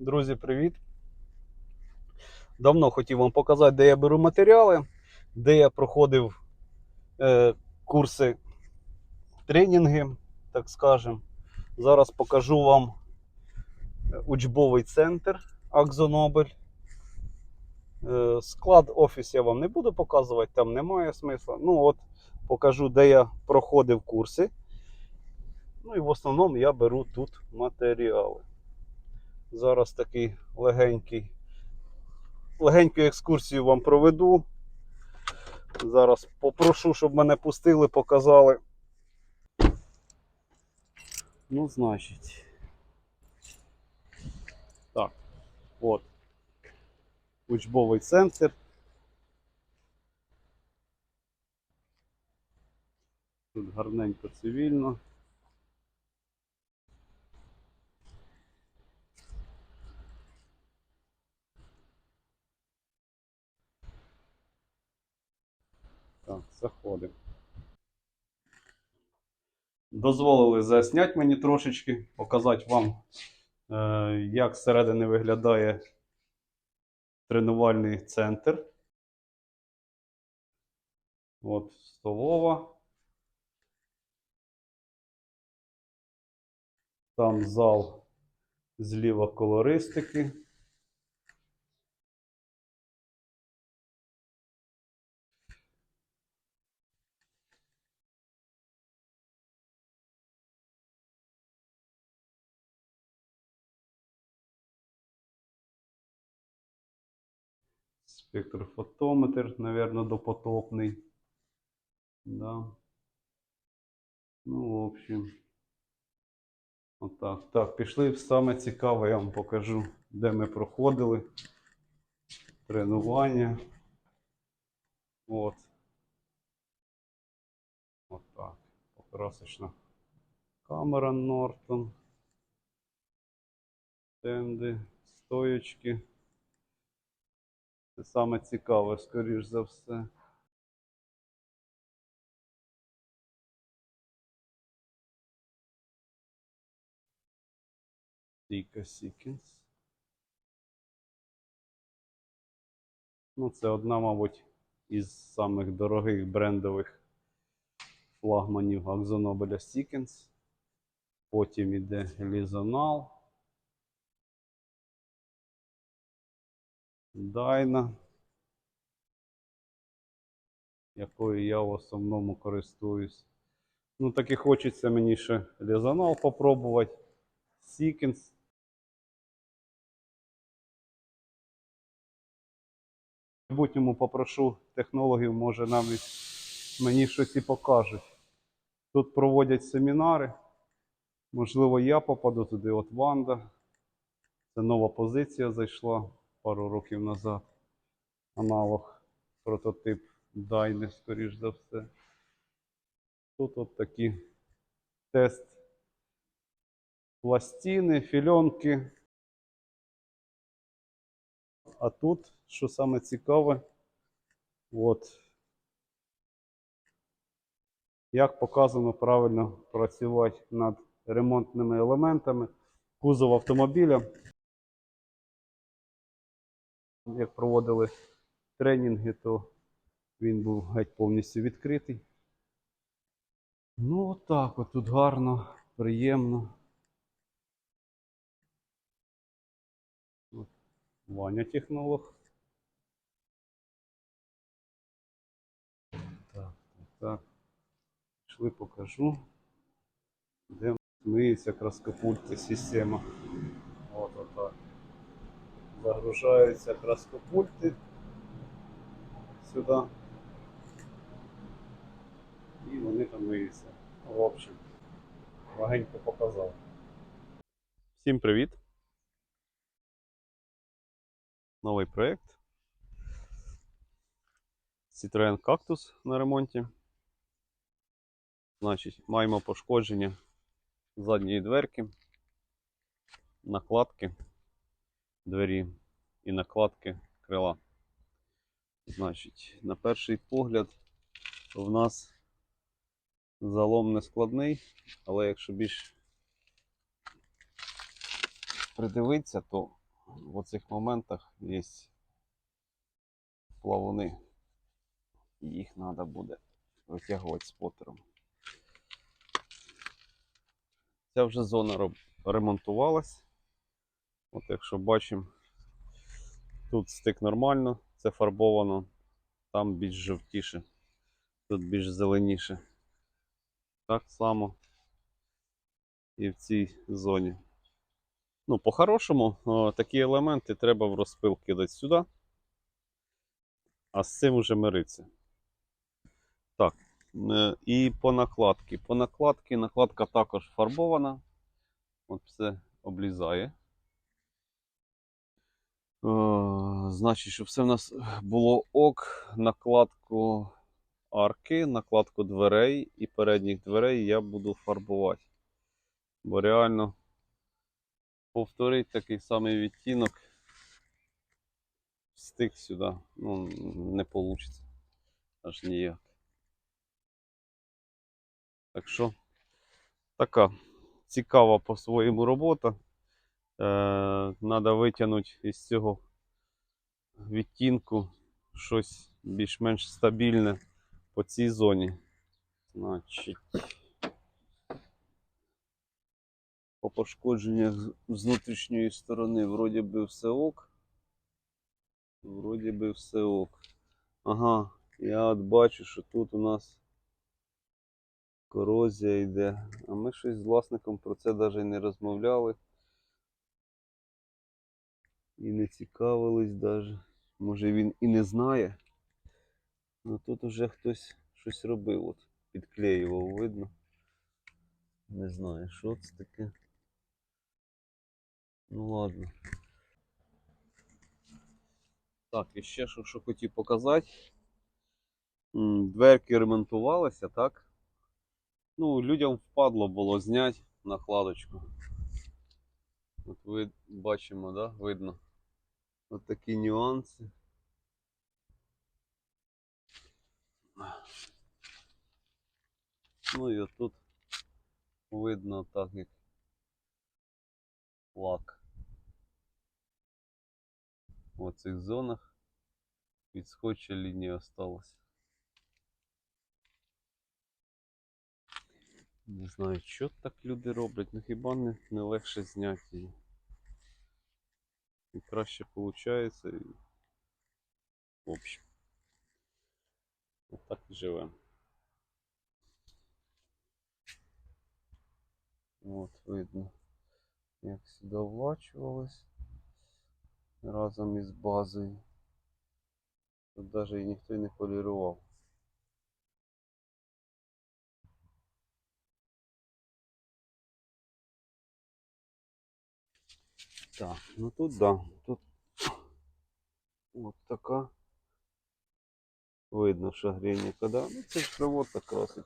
Друзі, привіт! Давно хотів вам показати, де я беру матеріали, де я проходив е, курси, тренінги, так скажем. Зараз покажу вам учбовий центр Акзонобель. Е, склад офіс я вам не буду показувати, там немає смисла. Ну от покажу, де я проходив курси. Ну і в основному я беру тут матеріали. Зараз такий легенький, легеньку екскурсію вам проведу. Зараз попрошу, щоб мене пустили, показали. Ну, значить. Так, от. Учбовий центр. Тут гарненько цивільно. Так, заходимо. Дозволили засняти мені трошечки, показати вам, е, як зсередини виглядає тренувальний центр. От столова. Там зал зліва колористики. Спектрофотометр, наверное, допотопний. Да. Ну, в общем. Отак. Так, пішли в саме цікаве, я вам покажу, де ми проходили тренування. От. Отак. Покрасочна камера Нортон. Стенди, стоечки. Це саме цікаве, скоріш за все. Дійка Сікінс. Ну, це одна, мабуть, із самих дорогих брендових флагманів Акзонобеля Сікінс. Потім іде Лізонал. Дайна, якою я в основному користуюсь. Ну, так і хочеться мені ще Лізонал попробувати. Сікенс. В майбутньому попрошу технологів, може навіть мені щось і покажуть. Тут проводять семінари. Можливо, я попаду туди. От Ванда. Це нова позиція зайшла пару років назад. Аналог, прототип Дайни, скоріш за все. Тут от такі тест пластини, фільонки. А тут, що саме цікаве, от як показано правильно працювати над ремонтними елементами кузов автомобіля. Як проводили тренінги, то він був геть повністю відкритий. Ну, отак, от тут гарно, приємно. От, Ваня технолог. Так, так. Пішли покажу. Де миється краскопульти система. Загружаються краскопульти сюди. І вони там миються. В общем, легенько показав. Всім привіт! Новий проєкт. Citroen Cactus на ремонті. Значить, маємо пошкодження задньої дверки, накладки двері і накладки крила. Значить, на перший погляд в нас залом не складний, але якщо більш придивитися, то в оцих моментах є плавуни. І Їх треба буде витягувати спотером. Ця вже зона ремонтувалась. От якщо бачимо, тут стик нормально, це фарбовано, там більш жовтіше, тут більш зеленіше. Так само і в цій зоні. Ну, по-хорошому, такі елементи треба в розпил кидати сюди, а з цим уже мириться. Так, е, і по накладці. По накладці накладка також фарбована. От все облізає. Е, значить, щоб все в нас було ок, накладку арки, накладку дверей і передніх дверей я буду фарбувати. Бо реально повторити такий самий відтінок встиг сюди. Ну, не вийде. Аж ніяк. Так що така цікава по-своєму робота. Треба витягнути із цього відтінку щось більш-менш стабільне по цій зоні. Значить, по пошкодженнях з- внутрішньої сторони вроді би все ок. Вроді би все ок. Ага, я от бачу, що тут у нас корозія йде. А ми щось з власником про це навіть не розмовляли. І не цікавились даже. Може він і не знає. Ну тут уже хтось щось робив. От підклеював, видно. Не знаю, що це таке. Ну ладно. Так, і ще що, що хотів показати. Дверки ремонтувалися, так? Ну, людям впадло було зняти накладочку. От ви бачимо, да? Видно. От такі нюанси. Ну і отут видно так, як лак. В оцих зонах від скотча лінія осталась. Не знаю, що так люди роблять, ну хіба не, не легше зняти її. І краще виходить. І... В общем. Отак і живемо. От видно, як сюди влачувалось разом із базою. Тут навіть і ніхто не полірував. Так, ну тут да, тут от така. Видно шагріння, коли. Ну це ж проводка красить.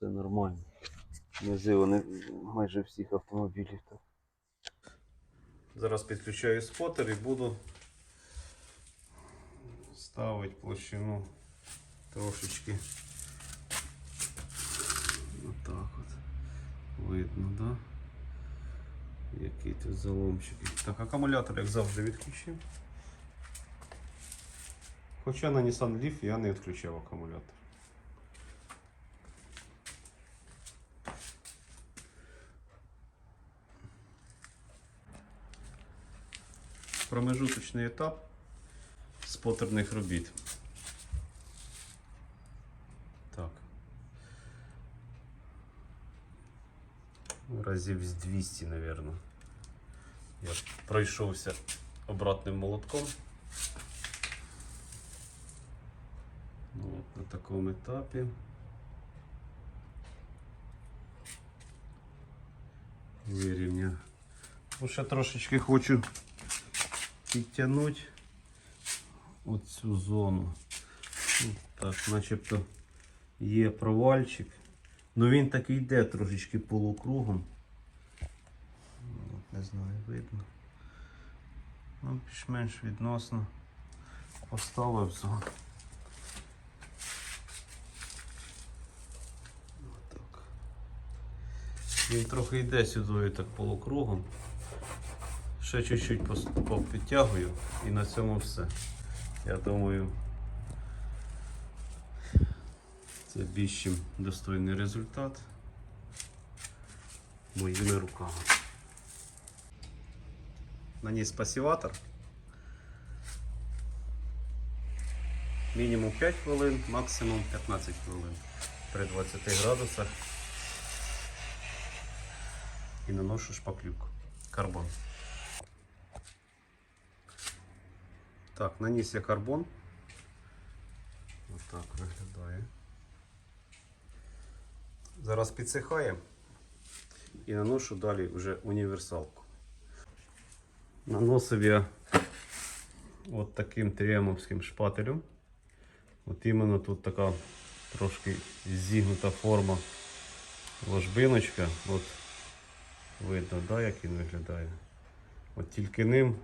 Це нормально. Низи вони майже всіх автомобілів так. Зараз підключаю спотер і буду ставити площину трошечки. Отак от. Видно, да? Який тут заломчики. Так, акумулятор, як завжди, відключив. Хоча на Nissan Leaf я не відключав акумулятор. Промежуточний етап спотерних робіт. Так. Разів з 200, мабуть. Я пройшовся обратним молотком. Ну, от на такому етапі. Вирівняв. Ну, ще трошечки хочу підтягнути оцю зону. Ну, Так, начебто є провальчик. Ну він так і йде трошечки полукругом. Не знаю, видно. Ну, більш-менш відносно поставив зону. Отак. Він трохи йде сюди так полукругом. Ще чуть-чуть підтягую і на цьому все. Я думаю, це більш достойний результат моїми руками. Наніс пасіватор. Мінімум 5 хвилин, максимум 15 хвилин при 20 градусах. І наношу шпаклюк. Карбон. Так, наніс я карбон. Отак виглядає. Зараз підсихає і наношу далі вже універсалку. Наносив я от таким тріамовським шпателем. От іменно тут така трошки зігнута форма ложбиночка. От видно, да, як він виглядає. От тільки ним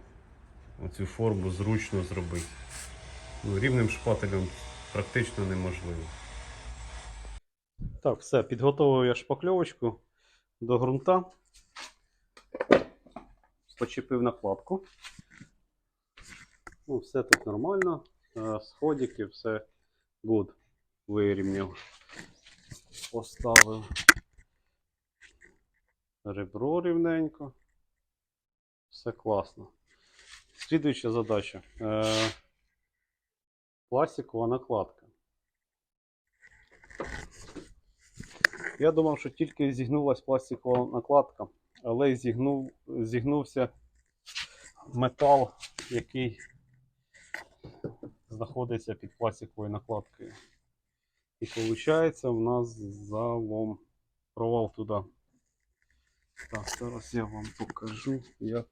оцю форму зручно зробити. Ну, рівним шпателем практично неможливо. Так, все, підготовив я шпакльовочку до ґрунта. Почепив накладку. Ну, все тут нормально. Е, Сходики, все good. Вирівняв. Поставив ребро рівненько. Все класно. Слідуюча задача. Е, пластикова накладка. Я думав, що тільки зігнулася пластикова накладка, але зігнув, зігнувся метал, який знаходиться під пластиковою накладкою. І виходить, у нас залом провал туди. Так, зараз я вам покажу, як.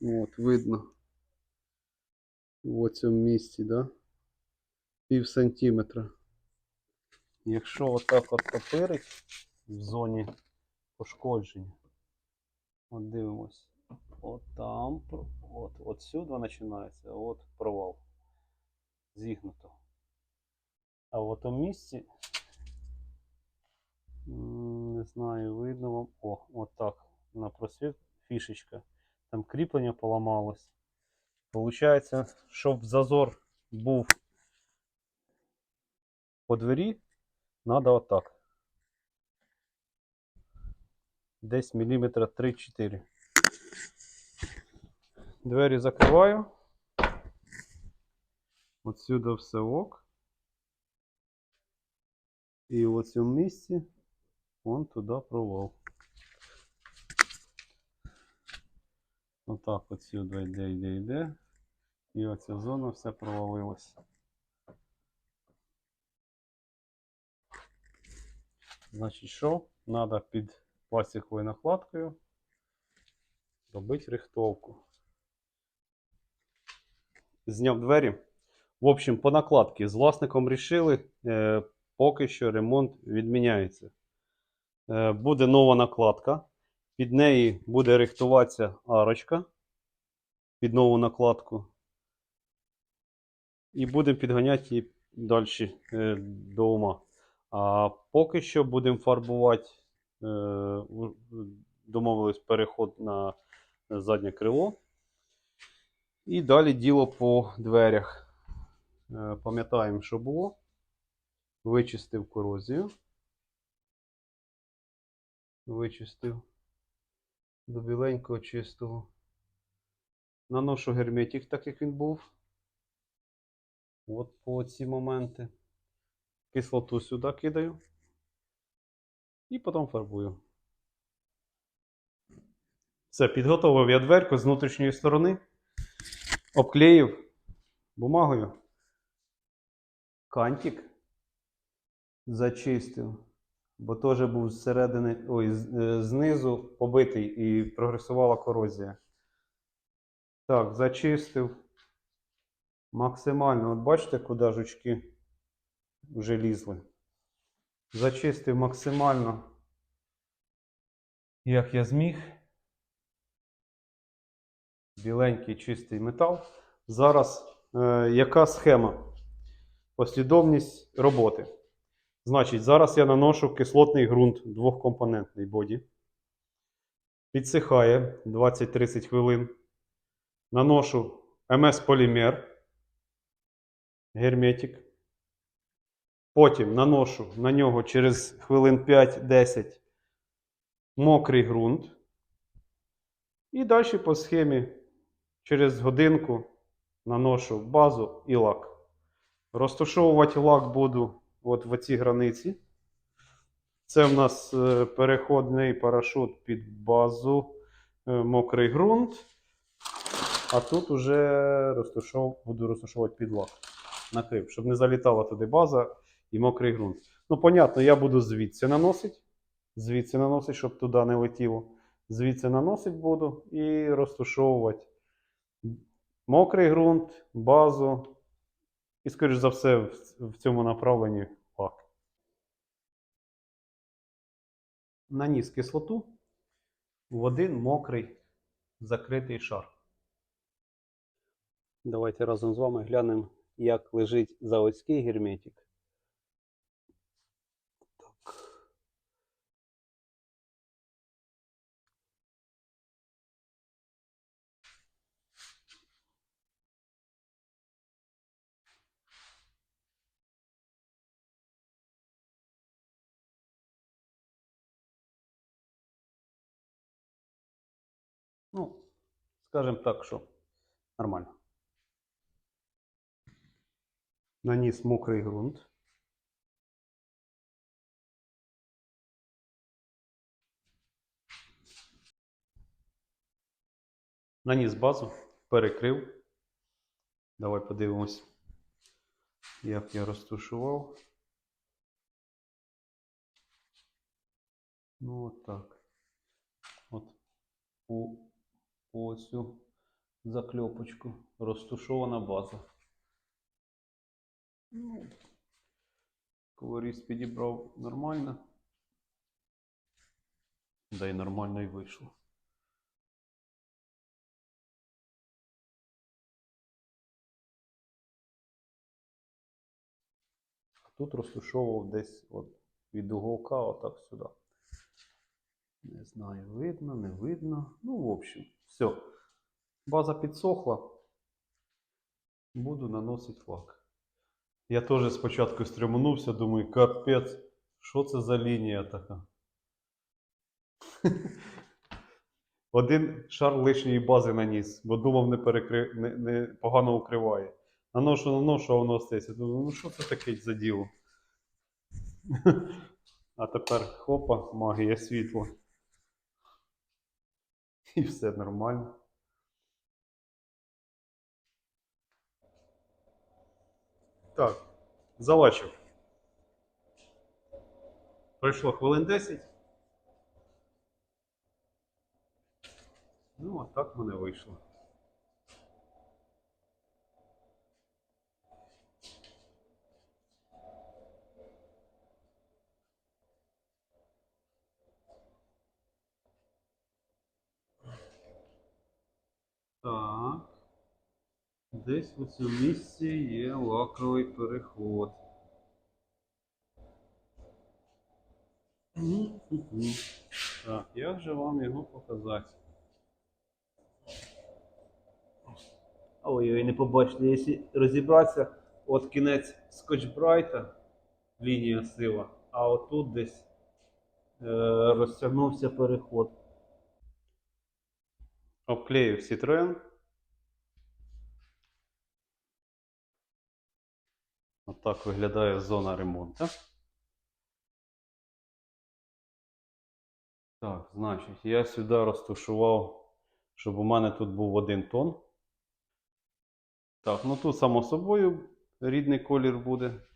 От, видно. В цьому місці, да? Пів сантиметра. Якщо отак от топирить в зоні пошкодження, от дивимось, от там, от, от сюди починається, от провал. Зігнуто. А в тому місці, не знаю, видно вам. О, от так. На просвіт фішечка. Там кріплення поламалось. Получається, щоб зазор був по двері, Надо отак. Десь міліметра 3-4. Двері закриваю. Отсюди все ок. І в цьому місці вон туди провал. Отак отсюди йде, йде, йде. І оця зона вся провалилась. Значить, що? Надо під пластиковою накладкою робити рихтовку. Зняв двері. В общем, по накладці з власником рішили, е, поки що ремонт відміняється. Е, буде нова накладка. Під неї буде рихтуватися арочка під нову накладку. І будемо підганяти її далі е, до ума. А поки що будемо фарбувати, домовились переход на заднє крило. І далі діло по дверях. Е, Пам'ятаємо, що було. Вичистив корозію. Вичистив до біленького чистого. Наношу герметик, так як він був. От по ці моменти. Кислоту сюди кидаю. І потім фарбую. Все, підготовив я дверку з внутрішньої сторони. Обклеїв бумагою. Кантик зачистив. Бо теж був зсередини, ой, е, знизу побитий і прогресувала корозія. Так, зачистив. Максимально. От бачите, куди жучки вже лізли. Зачистив максимально, як я зміг. Біленький чистий метал. Зараз е, яка схема? Послідовність роботи. Значить, зараз я наношу кислотний ґрунт двохкомпонентний боді. Підсихає 20-30 хвилин. Наношу МС полімер. Герметик. Потім наношу на нього через хвилин 5-10 мокрий ґрунт. І далі по схемі через годинку наношу базу і лак. Розташовувати лак буду от в цій границі. Це в нас е, переходний парашут під базу, е, мокрий ґрунт. А тут уже розташов, буду розташовувати під лак. Накрив, щоб не залітала туди база і мокрий ґрунт. Ну, понятно, я буду звідси наносити. Звідси наносити, щоб туди не летіло. Звідси наносити буду і розташовувати мокрий ґрунт, базу. І, скоріш за все, в, цьому направленні лак. Наніс кислоту в один мокрий закритий шар. Давайте разом з вами глянемо, як лежить заводський герметик. Так. Ну, скажем так, що нормально. Наніс мокрий ґрунт. Наніс базу, перекрив. Давай подивимось, як я розташував. Ну, от так. От у оцю закльопочку розташована база. Ну, колоріс підібрав нормально. Да й нормально і вийшло. Тут розташовував десь от від уголка отак сюди. Не знаю, видно, не видно. Ну, в общем, все. База підсохла. Буду наносити лак. Я теж спочатку стріманувся, думаю, капець, що це за лінія така? Один шар лишньої бази наніс, бо думав, не, перекри... не, не погано укриває. Наношу, наношу, а воно остається. Думаю, ну що це таке за діло? А тепер хопа, магія світла. І все нормально. Так, залачив. Пройшло хвилин 10. Ну, а так в мене вийшло. Так. Десь у цьому місці є лаковий переход. Так, як же вам його показати? Ой-ой, не побачите, якщо розібратися, от кінець скотчбрайта, лінія сила, а отут десь е, розтягнувся переход. Обклеїв Citroen. Отак виглядає зона ремонту. Так, значить, я сюди розташував, щоб у мене тут був один тон. Так, ну тут, само собою, рідний колір буде.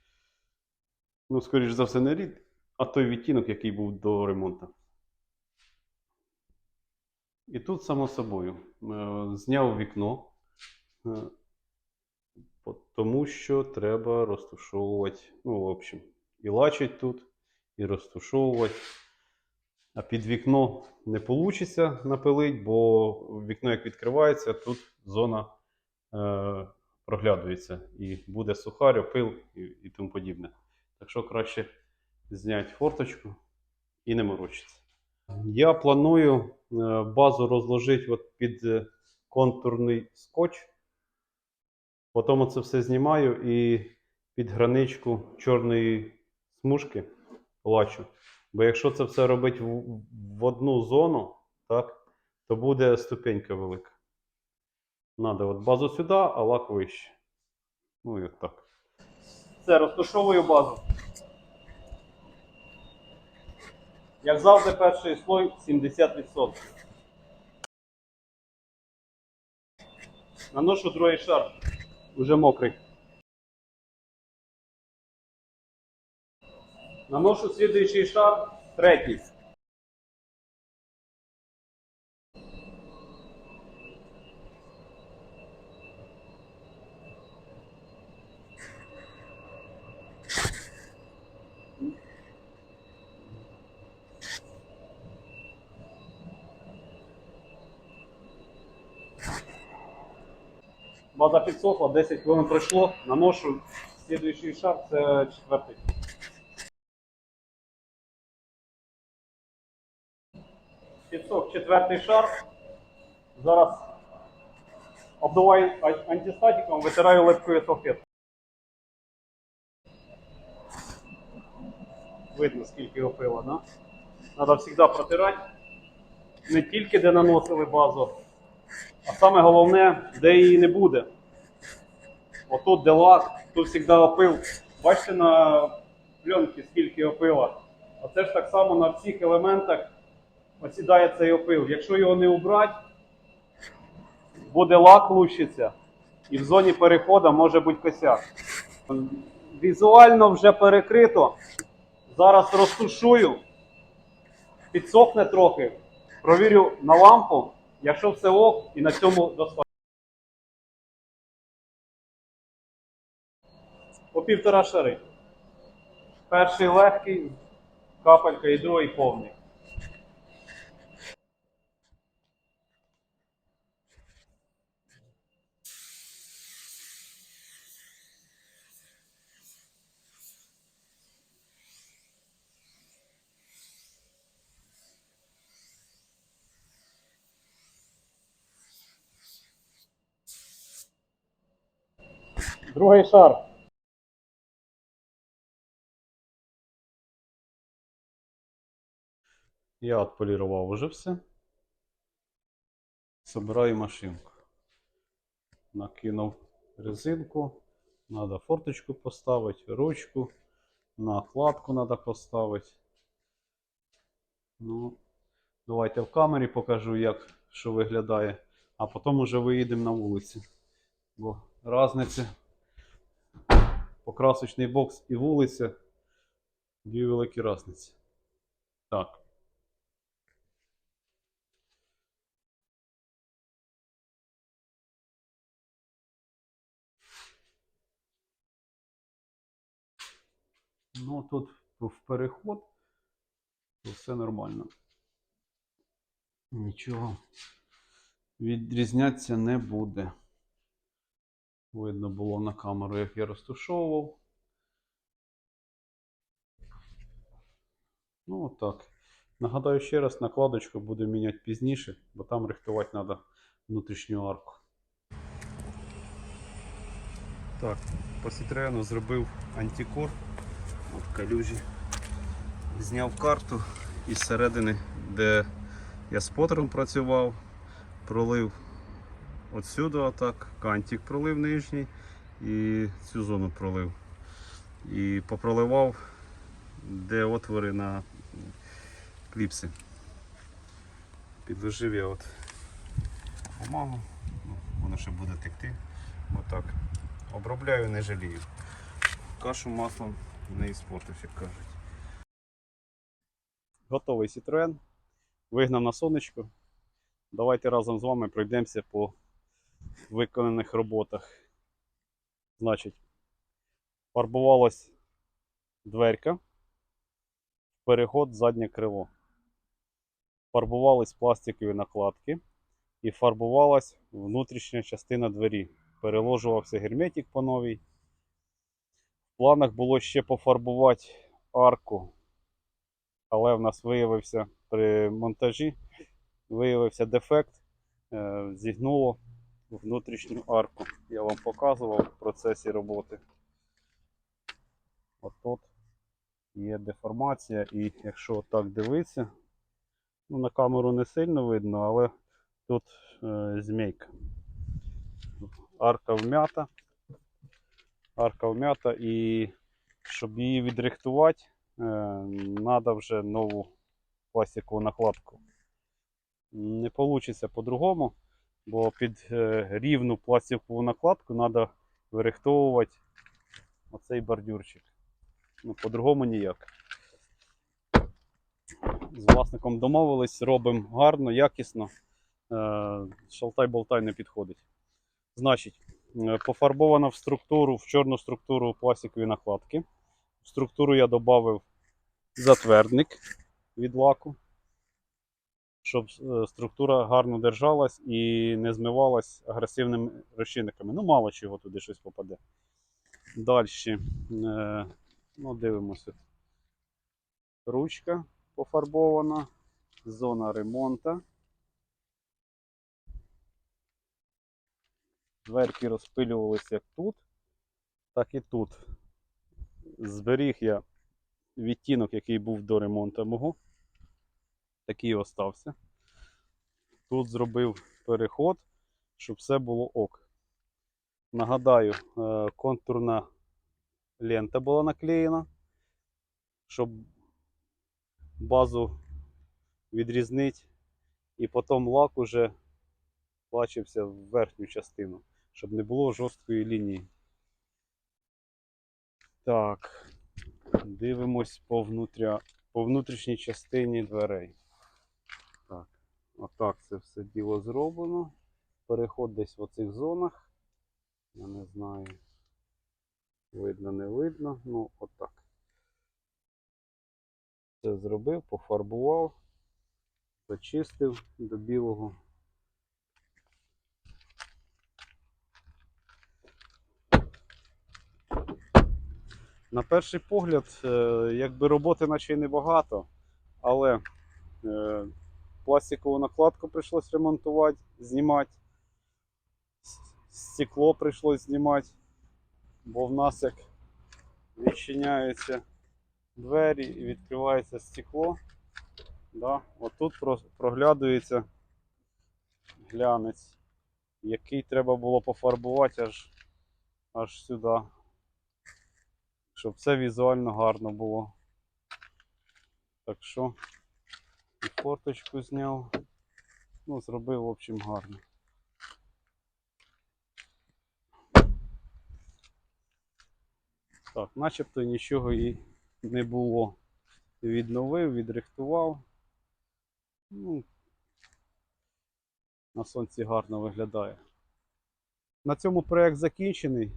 Ну, скоріш за все, не рід, а той відтінок, який був до ремонту. І тут, само собою, е, зняв вікно, е, тому що треба розташовувати, ну, в общем, і лачить тут, і розташовувати. А під вікно не вийде напилити, бо вікно, як відкривається, тут зона е, проглядується і буде сухар, опил і, і тому подібне. Так що краще зняти форточку і не морочитися. Я планую е, базу розложити от під е, контурний скотч. Потім це все знімаю і під граничку чорної смужки плачу. Бо якщо це все робити в, одну зону, так, то буде ступенька велика. Надо от базу сюди, а лак вище. Ну і так. Все, розташовую базу. Як завжди, перший слой 70%. Наношу другий шар. Уже мокрий. Наношу слідуючий шар, третій. База підсохла, 10 хвилин пройшло, наношу слідуючий шар, це четвертий. Підсох четвертий шар. Зараз обдуваю антистатиком, витираю липкою салфеткою. Видно, скільки його пила, да? Треба завжди протирати. Не тільки де наносили базу, а саме головне, де її не буде. Отут, де лак, тут завжди опил. Бачите на пленці, скільки опила. Оце ж так само на всіх елементах осідає цей опил. Якщо його не убрати, буде лак лущиться, і в зоні переходу може бути косяк. Візуально вже перекрито. Зараз розтушую, підсохне трохи, провірю на лампу. Якщо все ок, і на цьому достатньо. По півтора шари. Перший легкий, капелька і другий повний. Другий шар. Я отполірував уже все. Собираю машинку. Накинув резинку. Надо форточку поставити, ручку. Накладку треба поставити. Ну, давайте в камері покажу, як що виглядає. А потім уже виїдемо на вулицю. Бо різниця покрасочний бокс і вулиця. Дві великі різниці. Так. Ну, тут в переход, все нормально. Нічого відрізнятися не буде. Видно було на камеру, як я розташовував. Ну, отак. Нагадаю ще раз, накладочку буду міняти пізніше, бо там рихтувати треба внутрішню арку. Так, по Citroёn зробив антикор. От калюжі. Зняв карту із середини, де я спотером працював, пролив отсюди отак, кантик пролив нижній і цю зону пролив. І попроливав, де отвори на кліпси. Підложив я от бумагу, ну, воно ще буде текти. Отак. Обробляю, не жалію. Кашу маслом не іспортив, як кажуть. Готовий Citroen. Вигнав на сонечко. Давайте разом з вами пройдемося по виконаних роботах. Значить, фарбувалась дверка, переход заднє крило. Фарбувались пластикові накладки і фарбувалась внутрішня частина двері. Переложувався герметик по новій. Планах було ще пофарбувати арку, але в нас виявився при монтажі виявився дефект, е, зігнуло внутрішню арку. Я вам показував в процесі роботи. Отут є деформація, і якщо так дивитися, ну, на камеру не сильно видно, але тут е, змійка. Арка вмята. Арка вмята, і щоб її відрихтувати, треба вже нову пластикову накладку. Не вийде по-другому, бо під е, рівну пластикову накладку треба вирихтовувати оцей бордюрчик. Ну, по-другому ніяк. З власником домовились, робимо гарно, якісно. Е, Шалтай-болтай не підходить. Значить, е, пофарбовано в структуру, в чорну структуру пластикові накладки. В структуру я додав затвердник від лаку, щоб е, структура гарно держалась і не змивалась агресивними розчинниками. Ну, мало чого туди щось попаде. Далі. Е, ну, дивимося. Ручка пофарбована, зона ремонту. Дверки розпилювалися як тут, так і тут. Зберіг я відтінок, який був до ремонту мого. Такий остався. Тут зробив переход, щоб все було ок. Нагадаю, е, контурна лента була наклеєна, щоб базу відрізнити, і потім лак уже бачився в верхню частину, щоб не було жорсткої лінії. Так, дивимось по, внутря... по внутрішній частині дверей. Так, отак це все діло зроблено. Переход десь в оцих зонах. Я не знаю. Видно, не видно. Ну, отак. Це зробив, пофарбував, зачистив до білого. На перший погляд, е, якби роботи наче й небагато, але е, пластикову накладку прийшлось ремонтувати, знімати. Стекло прийшлось знімати, бо в нас як відчиняються двері і відкривається стекло. Да? Отут проглядується глянець, який треба було пофарбувати аж, аж сюди щоб все візуально гарно було. Так що і форточку зняв. Ну, зробив, в общем, гарно. Так, начебто нічого і не було. Відновив, відрихтував. Ну, на сонці гарно виглядає. На цьому проект закінчений.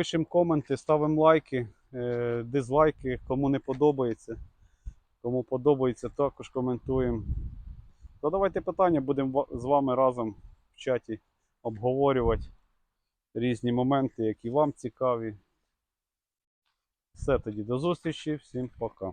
Пишемо коменти, ставимо лайки, е, дизлайки, кому не подобається. Кому подобається, також коментуємо. Задавайте питання, будемо з вами разом в чаті обговорювати різні моменти, які вам цікаві. Все тоді, до зустрічі, всім пока.